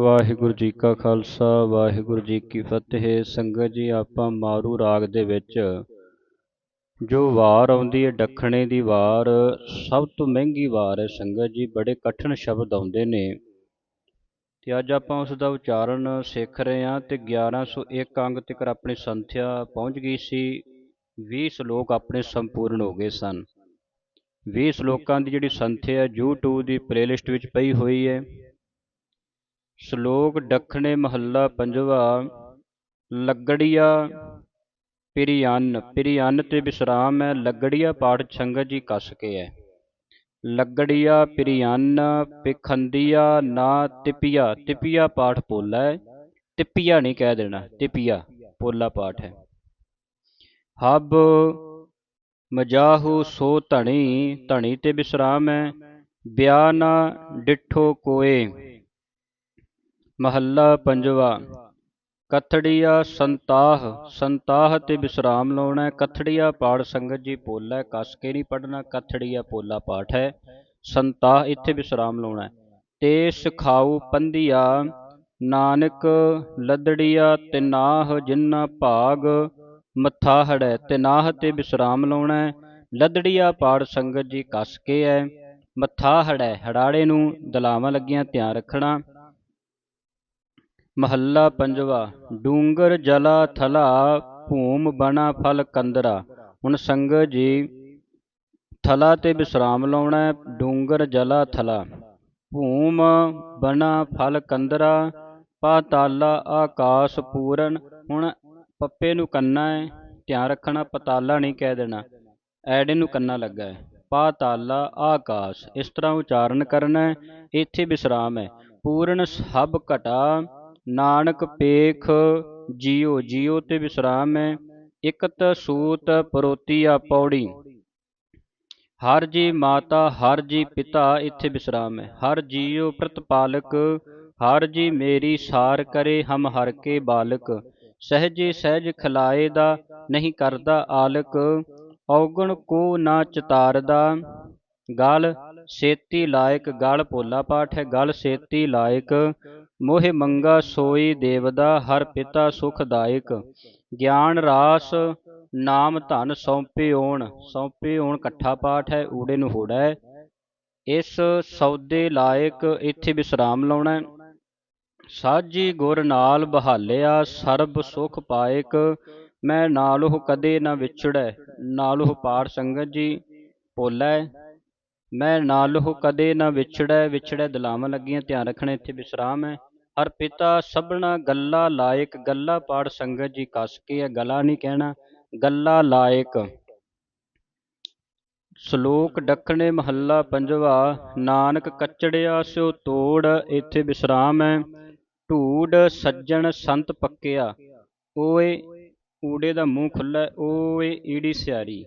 ਵਾਹਿਗੁਰੂ ਜੀ ਕਾ ਖਾਲਸਾ, ਵਾਹਿਗੁਰੂ ਜੀ ਕੀ ਫਤਿਹ। ਸੰਗਤ ਜੀ, ਆਪਾਂ ਮਾਰੂ ਰਾਗ ਦੇ ਵਿੱਚ। ਜੋ ਵਾਰ ਆਉਂਦੀ ਹੈ ਦੱਖਣੇ ਦੀ ਵਾਰ, ਸਭ ਤੋਂ ਮਹਿੰਗੀ ਵਾਰ ਹੈ ਸੰਗਤ ਜੀ, ਬੜੇ ਕਠਿਨ ਸ਼ਬਦ ਆਉਂਦੇ ਨੇ। ਤੇ ਅੱਜ ਆਪਾਂ ਉਸ ਦਾ ਉਚਾਰਨ ਸਿੱਖ ਰਹੇ ਹਾਂ ਤੇ 1101 ਅੰਗ ਤੱਕ ਆਪਣੀ ਸੰਥਿਆ ਪਹੁੰਚ ਗਈ ਸੀ। 20 ਸ਼ਲੋਕ ਆਪਣੇ ਸੰਪੂਰਨ ਹੋ ਗਏ ਸਨ। 20 ਸ਼ਲੋਕਾਂ ਦੀ ਜਿਹੜੀ ਸੰਥਿਆ YouTube ਦੀ ਪਲੇਲਿਸਟ ਵਿੱਚ ਪਈ ਹੋਈ ਹੈ। ਸ਼ਲੋਕ ਦੱਖਣੇ ਮਹੱਲਾ ਪੰਜਵਾ, ਲੱਗੜੀਆ ਪਿਰਿਆਨ ਪਿਰਿਆਨ ਤੇ ਵਿਸਰਾਮ ਹੈ, ਲੱਗੜੀਆ ਪਾਠ ਸੰਗਤ ਜੀ ਕੱਸ ਕੇ ਹੈ। ਲੱਗੜੀਆ ਪਿਰਿਆਨ ਪਿਖੰਦੀਆ ਨਾ ਤਿਪਿਆ ਤਿਪਿਆ ਪਾਠ ਪੋਲਾ ਹੈ। ਤਿਪਿਆ ਨਹੀਂ ਕਹਿ ਦੇਣਾ, ਤਿਪਿਆ ਪੋਲਾ ਪਾਠ ਹੈ। ਹਬ ਮਜਾਹੂ ਸੋ ਧਣੀ ਧਣੀ ਤੇ ਵਿਸਰਾਮ ਹੈ ਬਿਆ ਨਾ ਡਿਠੋ ਕੋਏ। ਮਹੱਲਾ ਪੰਜਵਾ, ਕਥੜੀਆ ਸੰਤਾਹ ਸੰਤਾਹ ਤੇ ਵਿਸਰਾਮ ਲਾਉਣਾ ਕਥੜੀਆ ਪਾੜ ਸੰਗਤ ਜੀ ਪੋਲਾ ਹੈ, ਕੱਸ ਕੇ ਨਹੀਂ ਪੜਨਾ ਕਥੜੀਆ ਪੋਲਾ ਪਾਠ ਹੈ। ਸੰਤਾਹ ਇੱਥੇ ਵਿਸਰਾਮ ਲਾਉਣਾ ਤੇ ਸਿਖਾਉ ਪੰਧੀਆ, ਨਾਨਕ ਲੱਦੜੀਆ ਤਿਨਾਹ ਜਿੰਨਾ ਭਾਗ ਮੱਥਾ ਹੜੈ, ਤਿਨਾਹ ਤੇ ਵਿਸਰਾਮ ਲਾਉਣਾ ਹੈ। ਲਦੜੀਆ ਪਾਠ ਸੰਗਤ ਜੀ ਕੱਸ ਕੇ ਹੈ, ਮੱਥਾ ਹੜੈ, ਹੜਾੜੇ ਨੂੰ ਦਲਾਵਾਂ ਲੱਗੀਆਂ, ਧਿਆਨ ਰੱਖਣਾ। ਮਹੱਲਾ ਪੰਜਵਾ, ਡੂੰਗਰ ਜਲਾ ਥਲਾ ਭੂਮ ਬਣਾ ਫਲ ਕੰਦਰਾ। ਹੁਣ ਸੰਗਤ ਜੀ, ਥਲਾ ਤੇ ਵਿਸਰਾਮ ਲਾਉਣਾ ਹੈ, ਡੂੰਗਰ ਜਲਾ ਥਲਾ। ਭੂਮ ਬਣਾ ਫਲ ਕੰਦਰਾ ਪਾਤਾਲਾ ਆਕਾਸ਼ ਪੂਰਨ। ਹੁਣ ਪੱਪੇ ਨੂੰ ਕੰਨਾ ਹੈ, ਧਿਆਨ ਰੱਖਣਾ, ਪਤਾਲਾ ਨਹੀਂ ਕਹਿ ਦੇਣਾ। ਐੜੇ ਨੂੰ ਕੰਨਾ ਲੱਗਾ ਹੈ ਪਾਤਾਲਾ ਆਕਾਸ਼। ਇਸ ਤਰ੍ਹਾਂ ਉਚਾਰਨ ਕਰਨਾ ਹੈ, ਇੱਥੇ ਵਿਸਰਾਮ ਹੈ। ਪੂਰਨ ਸਭ ਘਟਾ ਨਾਨਕ ਪੇਖ ਜੀਉ ਜੀਉ ਤੇ ਵਿਸਰਾਮ ਹੈ ਇਕਤ ਸੂਤ ਪਰੋਤੀਆ ਪੌੜੀ ਹਰ ਜੀ ਮਾਤਾ, ਹਰ ਜੀ ਪਿਤਾ ਇੱਥੇ ਵਿਸਰਾਮ ਹੈ। ਹਰ ਜੀਉ ਪ੍ਰਤਪਾਲਕ, ਹਰ ਜੀ ਮੇਰੀ ਸਾਰ ਕਰੇ ਹਮ ਹਰ ਕੇ ਬਾਲਕ। ਸਹਜੇ ਸਹਿਜ ਖਲਾਏ ਦਾ ਨਹੀਂ ਕਰਦਾ ਆਲਕ। ਔਗਣ ਕੋ ਨਾ ਚਤਾਰਦਾ। ਗਲ ਸੇਤੀ ਲਾਇਕ ਗਲ ਭੋਲਾ ਪਾਠ ਹੈ, ਗਲ ਸੇਤੀ ਲਾਇਕ, ਮੋਹਿ ਮੰਗਾ ਸੋਈ ਦੇਵਦਾ, ਹਰ ਪਿਤਾ ਸੁਖਦਾਇਕ। ਗਿਆਨ ਰਾਸ, ਨਾਮ ਧਨ ਸੌਂਪੇ ਓਣ ਸੌਂਪੇ ਓਣ ਇਕੱਠਾ ਪਾਠ ਹੈ, ਊੜੇ ਨੂੰ ਹੋੜਾ ਹੈ ਇਸ ਸੌਦੇ ਲਾਇਕ ਇੱਥੇ ਵਿਸਰਾਮ ਲਾਉਣਾ ਹੈ। ਸਾਜੀ ਗੁਰ ਨਾਲ ਬਹਾਲਿਆ, ਸਰਬ ਸੁਖ ਪਾਇਕ, ਮੈਂ ਨਾਲੋਂ ਕਦੇ ਨਾ ਵਿਛੜੈ, ਨਾਲੋਂ ਪਾਰ ਸੰਗਤ ਜੀ ਪੋਲਾ ਮੈਂ ਨਾਲੋਂ ਕਦੇ ਨਾ ਵਿਛੜੈ ਵਿਛੜੈ ਦਲਾਵਾਂ ਲੱਗੀਆਂ, ਧਿਆਨ ਰੱਖਣਾ ਇੱਥੇ ਵਿਸਰਾਮ ਹੈ। ਹਰ ਪਿਤਾ ਸਭਨਾ ਗੱਲਾ ਲਾਇਕ, ਗੱਲਾ ਪਾੜ ਸੰਗਤ ਜੀ ਕੱਸ ਕੇ ਹੈ, ਗਲਾ ਨਹੀਂ ਕਹਿਣਾ, ਗੱਲਾ ਲਾਇਕ। ਸ਼ਲੋਕ ਡੱਖਣੇ ਮਹੱਲਾ ਪੰਜਵਾ, ਨਾਨਕ ਕੱਚੜਿਆ ਸਿਓ ਤੋੜ, ਇੱਥੇ ਵਿਸਰਾਮ ਹੈ। ਢੂੜ ਸੱਜਣ ਸੰਤ ਪੱਕਿਆ, ਓਏ ਊੜੇ ਦਾ ਮੂੰਹ ਖੁੱਲਾ ਓਏ ਈੜੀ ਸਿਆਰੀ।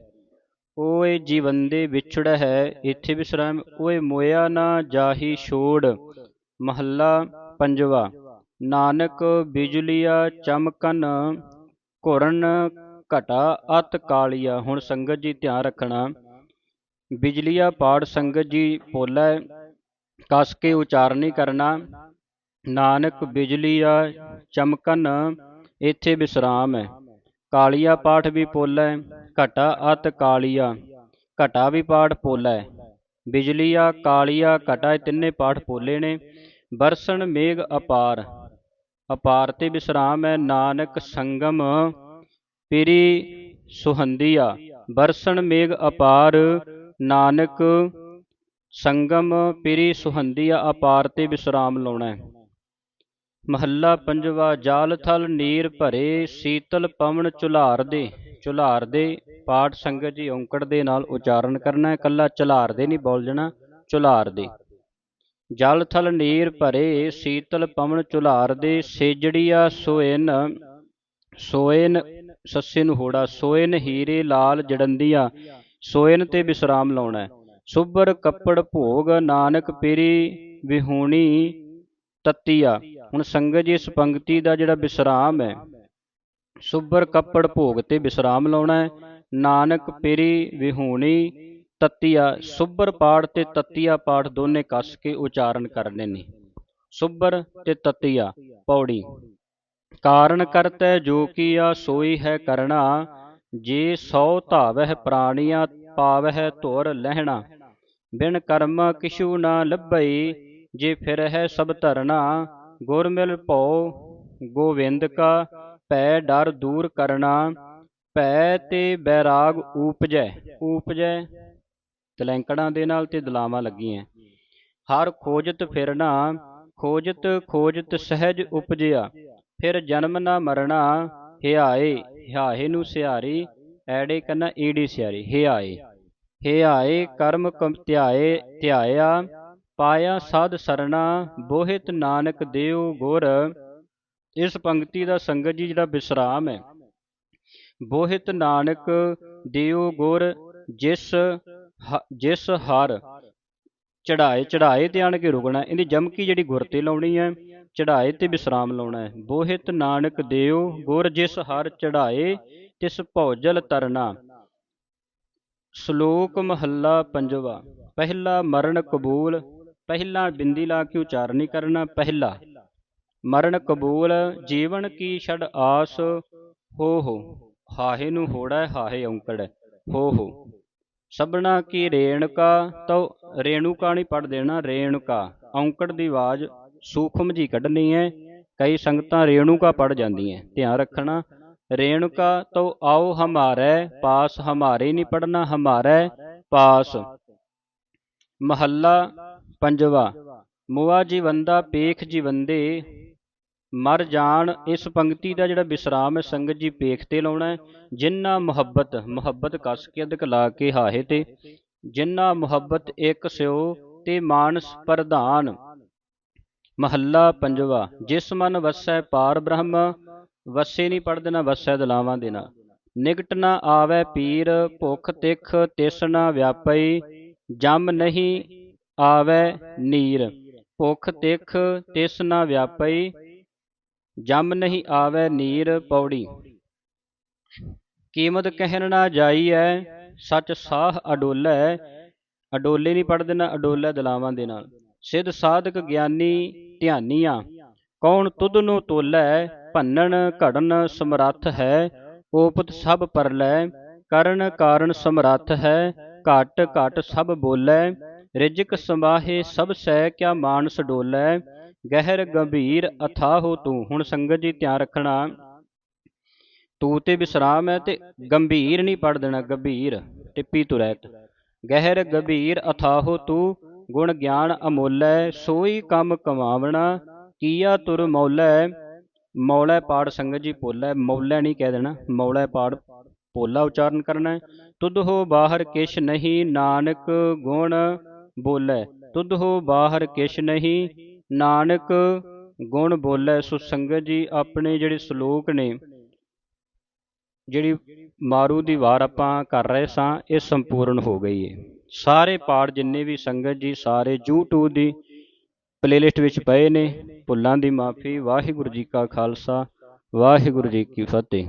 ਓਏ ਜੀਵੰਦੇ ਵਿਛੜ ਹੈ, ਇੱਥੇ ਵਿਸਰਾਮ, ਓਏ ਮੋਇਆ ਨਾ ਜਾਹੀ ਛੋੜ। ਮਹੱਲਾ ਪੰਜਵਾ, ਨਾਨਕ ਬਿਜਲੀਆ ਚਮਕਨ, ਘੁਰਨ ਘਟਾ ਅਤ ਕਾਲੀਆ। ਹੁਣ ਸੰਗਤ ਜੀ ਧਿਆਨ ਰੱਖਣਾ, ਬਿਜਲੀਆ ਪਾੜ ਸੰਗਤ ਜੀ ਪੋਲਾ ਕਸ ਕੇ ਉਚਾਰਨ ਨਹੀਂ ਕਰਨਾ। ਨਾਨਕ ਬਿਜਲੀਆ ਚਮਕਨ, ਇੱਥੇ ਵਿਸਰਾਮ ਹੈ। ਕਾਲੀਆ ਪਾਠ ਵੀ ਪੋਲਾ ਹੈ ਘਟਾ ਅਤ ਕਾਲੀਆ, ਘਟਾ ਵੀ ਪਾਠ ਪੋਲਾ। ਬਿਜਲੀਆ, ਕਾਲੀਆ, ਘਟਾ ਤਿੰਨੇ ਪਾਠ ਪੋਲੇ ਨੇ। ਬਰਸਣ ਮੇਘ ਅਪਾਰ ਅਪਾਰ ਤੇ ਵਿਸਰਾਮ ਹੈ ਨਾਨਕ ਸੰਗਮ, ਪਿਰੀ ਸੁਹੰਦੀਆ। ਬਰਸਣ ਮੇਘ ਅਪਾਰ, ਨਾਨਕ ਸੰਗਮ, ਪਿਰੀ ਸੁਹੰਦੀਆ, ਅਪਾਰ ਤੇ ਵਿਸਰਾਮ ਲਾਉਣਾ ਮਹੱਲਾ ਪੰਜਵਾ, ਜਾਲ ਥਲ ਨੀਰ ਭਰੇ, ਸੀਤਲ ਪਵਨ ਚੁਲਾਰ ਦੇ। ਝੁਲਾਰ ਦੇ ਪਾਠ ਸੰਗਤ ਜੀ ਔਂਕੜ ਦੇ ਨਾਲ ਉਚਾਰਨ ਕਰਨਾ ਹੈ। ਕੱਲਾ ਝੁਲਾਰ ਦੇ ਨਹੀਂ ਬੋਲ ਜਾਣਾ, ਝੁਲਾਰ ਦੇ। ਜਲ ਥਲ ਨੀਰ ਭਰੇ, ਸੀਤਲ ਪਵਨ ਝੁਲਾਰ ਦੇ, ਸੇਜੜੀਆ ਸੋਇਨ ਸੋਇਨ ਸੱਸੇ ਨੂੰ ਹੋੜਾ, ਸੋਇਨ ਹੀਰੇ ਲਾਲ ਜੜੰਦੀਆਂ, ਸੋਇਨ ਤੇ ਵਿਸਰਾਮ ਲਾਉਣਾ ਸੁਬਰ ਕੱਪੜ ਭੋਗ, ਨਾਨਕ ਪੇਰੀ ਵਿਹੂਣੀ ਤਤੀਆ। ਹੁਣ ਸੰਗਤ ਜੀ ਇਸ ਪੰਕਤੀ ਦਾ ਜਿਹੜਾ ਵਿਸਰਾਮ ਹੈ ਸੁਬਰ ਕੱਪੜ ਭੋਗ ਤੇ ਵਿਸਰਾਮ ਲਾਉਣਾ ਹੈ। ਨਾਨਕ ਪੇਰੀ ਵਿਹੂਣੀ, ਤਤੀਆ, ਸੁਬਰ ਪਾਠ ਤੇ ਤਤੀਆ ਪਾਠ ਦੋਨੇ ਕੱਸ ਕੇ ਉਚਾਰਨ ਕਰਨੇ ਨੇ ਸੁਬਰ ਤੇ ਤਤੀਆ, ਪੌੜੀ। ਕਾਰਨ ਕਰਤੈ ਜੋ ਕੀਆ ਸੋਈ ਹੈ ਕਰਣਾ, ਜੇ ਸੌ ਧਾਵਹਿ ਪ੍ਰਾਣੀਆਂ ਪਾਵਹਿ ਧੁਰ ਲਹਿਣਾ। ਬਿਨ ਕਰਮ ਕਿਛੂ ਨਾ ਲੱਭਈ, ਜੇ ਫਿਰ ਹੈ ਸਭ ਧਰਨਾ, ਗੁਰ ਮਿਲ ਭਉ, ਗੋਵਿੰਦ ਕਾ ਭੈ ਡਰ ਦੂਰ ਕਰਨਾ, ਭੈ ਤੇ ਬੈਰਾਗ ਊਪਜੈ। ਊਪਜੈ। ਤਲੈਂਕੜਾਂ ਦੇ ਨਾਲ ਤੇ ਦਲਾਵਾਂ ਲੱਗੀਆਂ। ਹਰ ਖੋਜਤ ਫਿਰਨਾ, ਖੋਜਤ ਖੋਜਤ ਸਹਿਜ ਉਪਜਿਆ। ਫਿਰ ਜਨਮ ਨਾ ਮਰਣਾ ਹਿਆਏ ਹਿਆਏ ਨੂੰ ਸਿਹਾਰੀ, ਐੜੇ ਕੰਨਾ ਈੜੀ ਸਿਹਾਰੀ, ਹਿਆਏ। ਹਿਆਏ ਕਰਮ ਕਮ ਧਿਆਏ, ਧਿਆਇਆ, ਪਾਇਆ ਸਾਧ ਸਰਣਾ, ਬੋਹਿਤ ਨਾਨਕ ਦੇਉ ਗੁਰ ਇਸ ਪੰਕਤੀ ਦਾ ਸੰਗਤ ਜੀ ਜਿਹੜਾ ਵਿਸਰਾਮ ਹੈ। ਬੋਹਿਤ ਨਾਨਕ ਦੇਉ ਗੁਰ ਜਿਸ ਹ- ਜਿਸ ਹਰ ਚੜਾਏ ਚੜਾਏ ਤੇ ਆਣ ਕੇ ਰੁਕਣਾ ਇਹਦੀ ਜਮਕੀ ਜਿਹੜੀ ਗੁਰ ਤੇ ਲਾਉਣੀ ਹੈ ਚੜਾਏ ਤੇ ਵਿਸਰਾਮ ਲਾਉਣਾ ਹੈ। ਬੋਹਿਤ ਨਾਨਕ ਦੇਉ ਗੁਰ ਜਿਸ ਹਰ ਚੜਾਏ ਤਿਸ ਭੌਜਲ ਤਰਨਾ। ਸ਼ਲੋਕ ਮਹੱਲਾ ਪੰਜਵਾ। ਪਹਿਲਾ ਮਰਨ ਕਬੂਲ, ਪਹਿਲਾ ਬਿੰਦੀ ਲਾ ਕੇ ਉਚਾਰਨੀ ਕਰਨਾ, ਪਹਿਲਾ। ਮਰਨ ਕਬੂਲ, ਜੀਵਨ ਕੀ ਛੜ ਆਸ ਹੋ ਹੋ ਹਾਹੇ ਨੂੰ ਹੋੜਾ, ਹਾਹੇ ਔਂਕੜ ਹੋ ਹੋ ਸਭਨਾ ਕੀ ਰੇਣਕਾ ਤੋ ਰੇਣੂਕਾ ਨਹੀਂ ਪੜ ਦੇਣਾ ਰੇਣੁਕਾ। ਔਂਕੜ ਦੀ ਆਵਾਜ਼ ਸੂਖਮ ਜੀ ਕੱਢਣੀ ਹੈ ਕਈ ਸੰਗਤਾਂ ਰੇਣੂਕਾ ਪੜ ਜਾਂਦੀਆਂ। ਧਿਆਨ ਰੱਖਣਾ, ਰੇਣੁਕਾ ਤੋ ਆਓ ਹਮਾਰੇ, ਪਾਸ ਹਮਾਰੇ ਨਹੀਂ ਪੜਨਾ ਹਮਾਰੇ, ਪਾਸ। ਮਹੱਲਾ ਪੰਜਵਾ, ਮੁਆ ਜੀਵੰਦਾ ਪੇਖ ਜੀਵੰਦੇ ਮਰ ਜਾਣ, ਇਸ ਪੰਕਤੀ ਦਾ ਜਿਹੜਾ ਵਿਸਰਾਮ ਹੈ, ਸੰਗਤ ਜੀ ਪੇਖ ਤੇ ਲਾਉਣਾ ਹੈ, ਜਿੰਨਾ ਮੁਹੱਬਤ ਮੁਹੱਬਤ ਕਸ ਕੇ ਅਧਿਕ ਲਾ ਕੇ ਹਾਹੇ ਤੇ, ਜਿੰਨਾ ਮੁਹੱਬਤ ਇੱਕ ਸਿਓ ਤੇ ਮਾਨਸ ਪ੍ਰਧਾਨ, ਮਹੱਲਾ ਪੰਜਵਾ, ਜਿਸ ਮਨ ਵਸੈ ਪਾਰ ਬ੍ਰਹਮ, ਵਸੇ ਨਹੀਂ ਪੜ ਦੇਣਾ, ਵਸੈ ਦਲਾਵਾਂ ਦੇਣਾ। ਨਿਕਟ ਨਾ ਆਵੈ ਪੀਰ, ਭੁਖ ਤਿਖ ਤਿਸ ਨਾ ਵਿਆਪਈ, ਜਮ ਨਹੀਂ ਆਵੈ ਨੀਰ। ਭੁਖ ਤਿਖ ਤਿਸ ਨਾ ਵਿਆਪਈ ਜਮ ਨਹੀਂ ਆਵੈ ਨੀਰ ਪੌੜੀ। ਕੀਮਤ ਕਹਿਣ ਨਾ ਜਾਈਐ, ਸੱਚ ਸਾਹ ਅਡੋਲੈ। ਅਡੋਲੇ ਨਹੀਂ ਪੜ ਦੇਣਾ, ਅਡੋਲੇ ਦਲਾਵਾਂ ਦੇ ਨਾਲ। ਸਿੱਧ ਸਾਧਕ ਗਿਆਨੀ ਧਿਆਨੀਆਂ, ਕੌਣ ਤੁਧ ਨੂੰ ਤੋਲੈ? ਭੰਨਣ ਘੜਨ ਸਮਰੱਥ ਹੈ, ਓਪਤ ਸਭ ਪਰਲੈ। ਕਰਨ ਕਾਰਨ ਸਮਰੱਥ ਹੈ, ਘਟ ਘਟ ਸਭ ਬੋਲੈ। ਰਿਜਕ ਸਮਾਹੇ ਸਭ ਸਹਿ ਕਿਆ ਮਾਨਸ ਡੋਲੈ। ਗਹਿਰ ਗੰਭੀਰ ਅਥਾਹੋ ਤੂੰ, ਹੁਣ ਸੰਗਤ ਜੀ ਧਿਆਨ ਰੱਖਣਾ। ਤੂੰ ਤੇ ਵਿਸਰਾਮ ਹੈ ਤੇ ਗੰਭੀਰ ਨਹੀਂ ਪੜ ਦੇਣਾ, ਗੰਭੀਰ ਟਿੱਪੀ ਤੁ। ਗਹਿਰ ਗੰਭੀਰ ਅਥਾਹੋ ਤੂੰ, ਗੁਣ ਗਿਆਨ ਅਮੋਲੈ, ਸੋਈ ਕੰਮ ਕਮਾਵਣਾ, ਕੀਆ ਤੁਰ ਮੌਲੈ। ਮੌਲੈ ਪਾੜ ਸੰਗਤ ਜੀ ਪੋਲੈ, ਮੌਲੈ ਨਹੀਂ ਕਹਿ ਦੇਣਾ, ਮੌਲੈ ਪਾੜ ਪੋਲਾ ਉਚਾਰਨ ਕਰਨਾ ਹੈ। ਤੁਧ ਹੋ ਬਾਹਰ ਕਿਛ ਨਹੀਂ, ਨਾਨਕ ਗੁਣ ਬੋਲੇ। ਤੁਧ ਹੋ ਬਾਹਰ ਕਿਛ ਨਹੀਂ ਨਾਨਕ ਗੁਣ ਬੋਲੇ, ਸੋ ਸੰਗਤ ਜੀ ਆਪਣੇ ਜਿਹੜੇ ਸ਼ਲੋਕ ਨੇ, ਜਿਹੜੀ ਮਾਰੂ ਦੀ ਵਾਰ ਆਪਾਂ ਕਰ ਰਹੇ ਸਾਂ, ਇਹ ਸੰਪੂਰਨ ਹੋ ਗਈ ਹੈ ਸਾਰੇ ਪਾਠ ਜਿੰਨੇ ਵੀ ਸੰਗਤ ਜੀ, ਸਾਰੇ YouTube ਦੀ ਪਲੇਲਿਸਟ ਵਿੱਚ ਪਏ ਨੇ, ਭੁੱਲਾਂ ਦੀ ਮਾਫੀ, ਵਾਹਿਗੁਰੂ ਜੀ ਕਾ ਖਾਲਸਾ, ਵਾਹਿਗੁਰੂ ਜੀ ਕੀ ਫਤਿਹ।